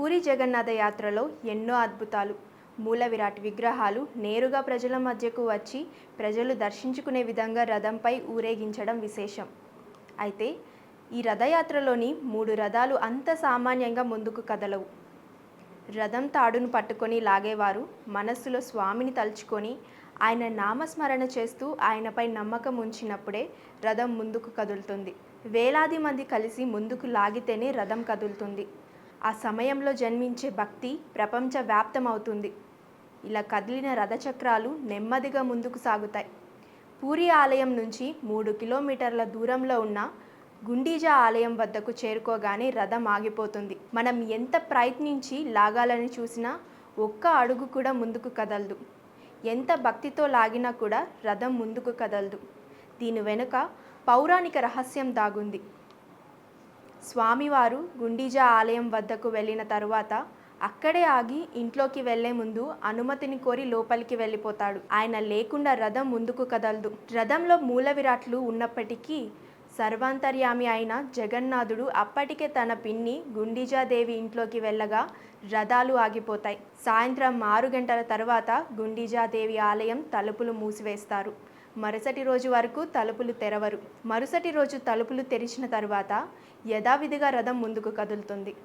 పూరి జగన్నాథ యాత్రలో ఎన్నో అద్భుతాలు. మూల విరాట్ విగ్రహాలు నేరుగా ప్రజల మధ్యకు వచ్చి ప్రజలు దర్శించుకునే విధంగా రథంపై ఊరేగించడం విశేషం. అయితే ఈ రథయాత్రలోని మూడు రథాలు అంత సామాన్యంగా ముందుకు కదలవు. రథం తాడును పట్టుకొని లాగేవారు మనస్సులో స్వామిని తలుచుకొని ఆయన నామస్మరణ చేస్తూ ఆయనపై నమ్మకం ఉంచినప్పుడే రథం ముందుకు కదులుతుంది. వేలాది మంది కలిసి ముందుకు లాగితేనే రథం కదులుతుంది. ఆ సమయంలో జన్మించే భక్తి ప్రపంచ వ్యాప్తమవుతుంది ఇలా కదిలిన రథచక్రాలు నెమ్మదిగా ముందుకు సాగుతాయి. పూరి ఆలయం నుంచి మూడు కిలోమీటర్ల దూరంలో ఉన్న గుండీజా ఆలయం వద్దకు చేరుకోగానే రథం ఆగిపోతుంది. మనం ఎంత ప్రయత్నించి లాగాలని చూసినా ఒక్క అడుగు కూడా ముందుకు కదలదు. ఎంత భక్తితో లాగినా కూడా రథం ముందుకు కదలదు. దీని వెనుక పౌరాణిక రహస్యం దాగుంది. స్వామివారు గుండీజా ఆలయం వద్దకు వెళ్ళిన తరువాత అక్కడే ఆగి ఇంట్లోకి వెళ్ళే ముందు అనుమతిని కోరి లోపలికి వెళ్ళిపోతాడు. ఆయన లేకుండా రథం ముందుకు కదలదు. రథంలో మూల విరాట్లు ఉన్నప్పటికీ సర్వాంతర్యామి అయిన జగన్నాథుడు అప్పటికే తన పిన్ని గుండీజాదేవి ఇంట్లోకి వెళ్ళగా రథాలు ఆగిపోతాయి. సాయంత్రం ఆరు గంటల తర్వాత గుండీజాదేవి ఆలయం తలుపులు మూసివేస్తారు. మరుసటి రోజు వరకు తలుపులు తెరవరు. మరుసటి రోజు తలుపులు తెరిచిన తరువాత యథావిధిగా రథం ముందుకు కదులుతుంది.